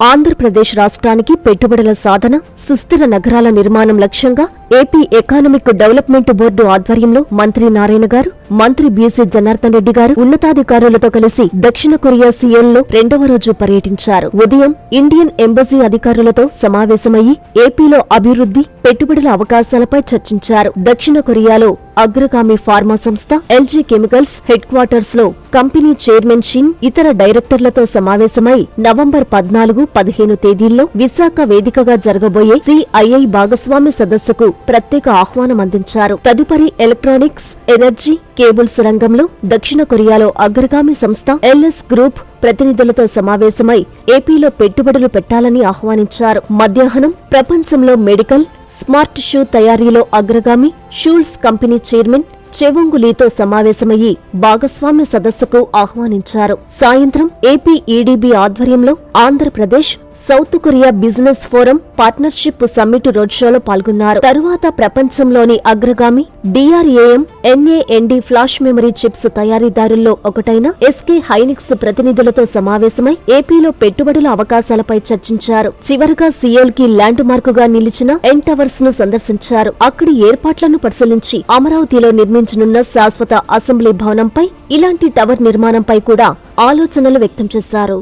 ఆంధ్రప్రదేశ్ రాష్ట్రానికి పెట్టుబడుల సాధన సుస్థిర నగరాల నిర్మాణం లక్ష్యంగా ఏపీ ఎకానమిక్ డెవలప్మెంట్ బోర్డు ఆధ్వర్యంలో మంత్రి నారాయణ గారు మంత్రి బీసీ జనార్దన్ రెడ్డి గారు ఉన్నతాధికారులతో కలిసి దక్షిణ కొరియా సియోల్లో రెండవ రోజు పర్యటించారు. ఉదయం ఇండియన్ ఎంబసీ అధికారులతో సమావేశమయ్యి ఏపీలో అభివృద్ధి పెట్టుబడుల అవకాశాలపై చర్చించారు. దక్షిణ కొరియాలో అగ్రగామి ఫార్మా సంస్థ ఎల్జీ కెమికల్స్ హెడ్ క్వార్టర్స్లో కంపెనీ చైర్మన్ షిన్ ఇతర డైరెక్టర్లతో సమావేశమై నవంబర్ పద్నాలుగు పదిహేను తేదీల్లో విశాఖ వేదికగా జరగబోయే సిఐఐ భాగస్వామ్య సదస్సుకు ప్రత్యేక ఆహ్వానం అందించారు. తదుపరి ఎలక్ట్రానిక్స్ ఎనర్జీ కేబుల్స్ రంగంలో దక్షిణ కొరియాలో అగ్రగామి సంస్థ ఎల్ఎస్ గ్రూప్ ప్రతినిధులతో సమావేశమై ఏపీలో పెట్టుబడులు పెట్టాలని ఆహ్వానించారు. మధ్యాహ్నం ప్రపంచంలో మెడికల్ స్మార్ట్ షూ తయారీలో అగ్రగామి షూల్స్ కంపెనీ చైర్మన్ చెవుంగులీతో సమావేశమయ్యి భాగస్వామ్య సదస్సుకు ఆహ్వానించారు. సాయంత్రం ఏపీ ఈడీబీ ఆధ్వర్యంలో Andhra Pradesh South Korea business forum partnership summit road షోలో పాల్గొన్నారు. తరువాత ప్రపంచంలోని అగ్రగామి DRAM NAND flash memory chips తయారీదారుల్లో ఒకటైన ఎస్కే హైనిక్స్ ప్రతినిధులతో సమావేశమై ఏపీలో పెట్టుబడుల అవకాశాలపై చర్చించారు. చివరగా సియోల్కి ల్యాండ్ మార్కుగా నిలిచిన ఎన్ టవర్స్ను సందర్శించారు. అక్కడి ఏర్పాట్లను పరిశీలించి అమరావతిలో నిర్మించనున్న శాశ్వత అసెంబ్లీ భవనంపై ఇలాంటి టవర్ నిర్మాణంపై కూడా ఆలోచనలు వ్యక్తం చేశారు.